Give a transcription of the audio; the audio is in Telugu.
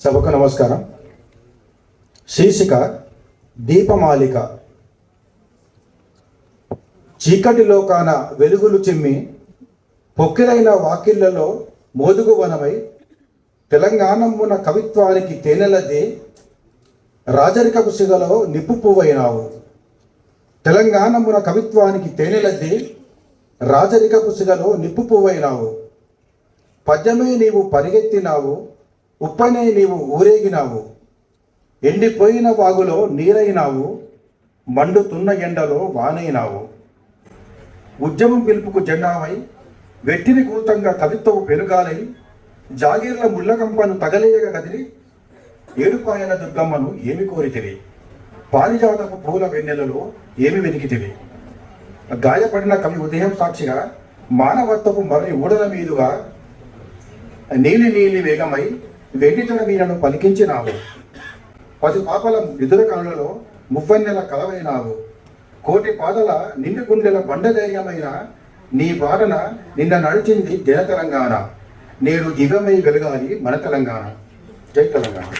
సభకు నమస్కారం. శీర్షిక దీపమాలిక. చీకటి లోకాన వెలుగులు చిమ్మి పొక్కిరైన వాకిళ్ళలో మోదుగువనమై తెలంగాణమున కవిత్వానికి తేనెలది రాజరికపు సిగలో నిప్పు పువ్వైనావు. తెలంగాణమున కవిత్వానికి తేనెలద్ది రాజరికపు సిగలో నిప్పు పువ్వైనావు. పద్యమే నీవు పరిగెత్తినావు. ఉప్పనే నీవు ఊరేగినావు. ఎండిపోయిన వాగులో నీరైనావు. మండుతున్న ఎండలో వానైనావు. ఉద్యమం పిలుపుకు జెండావై వెట్టిని కూతంగా కవిత్వం పెరుగాలై జాగీర్ల ముళ్ళకంపను తగలేయగ కదిలి ఏడుపాయల దుర్గమ్మను ఏమి కోరితివి? పారిజాతపు పూల వెన్నెలలో ఏమి వెనికితివి? గాయపడిన కవి ఉదయం సాక్షిగా మానవత్వపు మరణి ఊడల మీదుగా నీలి నీలి వేగమై వెండితన వీరను పలికించినావు. పది పాపల నిదుర కనులలో మువ్వన్నెల కలవైనావు. కోటి పాదల నిండు గుండెల బండధైర్యమైన నీ బాటన నిన్న నడిచింది జన తెలంగాణ నేడు దివ్యమై వెలగాలి మన తెలంగాణ. జై తెలంగాణ.